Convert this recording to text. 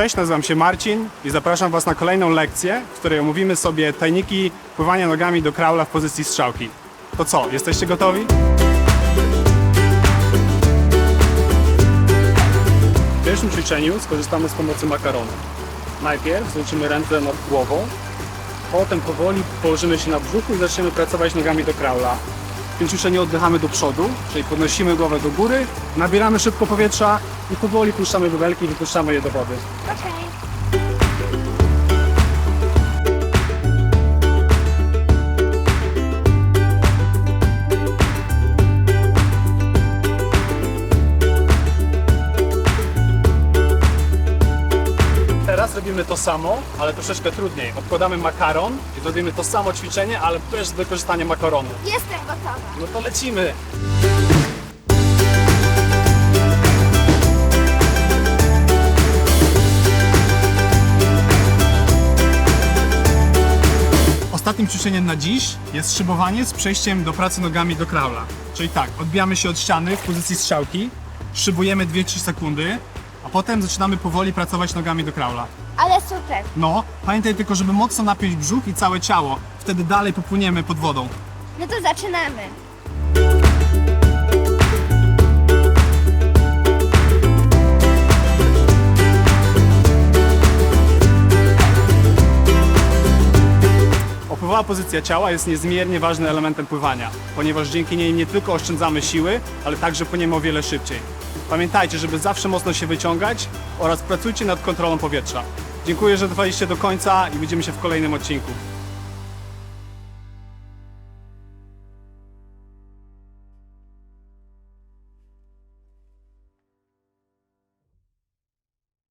Cześć, nazywam się Marcin i zapraszam Was na kolejną lekcję, w której omówimy sobie tajniki pływania nogami do kraula w pozycji strzałki. To co, jesteście gotowi? W pierwszym ćwiczeniu skorzystamy z pomocy makaronu. Najpierw złączymy ręce nad głową, potem powoli położymy się na brzuchu i zaczniemy pracować nogami do kraula. W tym ćwiczeniu oddychamy do przodu, czyli podnosimy głowę do góry, nabieramy szybko powietrza i powoli puszczamy bubelki i wypuszczamy je do wody. Okej. Teraz robimy to samo, ale troszeczkę trudniej. Odkładamy makaron i robimy to samo ćwiczenie, ale bez wykorzystania makaronu. Jestem gotowa. No to lecimy! Ostatnim ćwiczeniem na dziś jest szybowanie z przejściem do pracy nogami do kraula. Czyli tak, odbijamy się od ściany w pozycji strzałki, szybujemy 2-3 sekundy, a potem zaczynamy powoli pracować nogami do kraula. Ale super. No, pamiętaj tylko, żeby mocno napiąć brzuch i całe ciało. Wtedy dalej popłyniemy pod wodą. No to zaczynamy. Opływowa pozycja ciała jest niezmiernie ważnym elementem pływania, ponieważ dzięki niej nie tylko oszczędzamy siły, ale także płyniemy o wiele szybciej. Pamiętajcie, żeby zawsze mocno się wyciągać oraz pracujcie nad kontrolą powietrza. Dziękuję, że trwaliście do końca i widzimy się w kolejnym odcinku.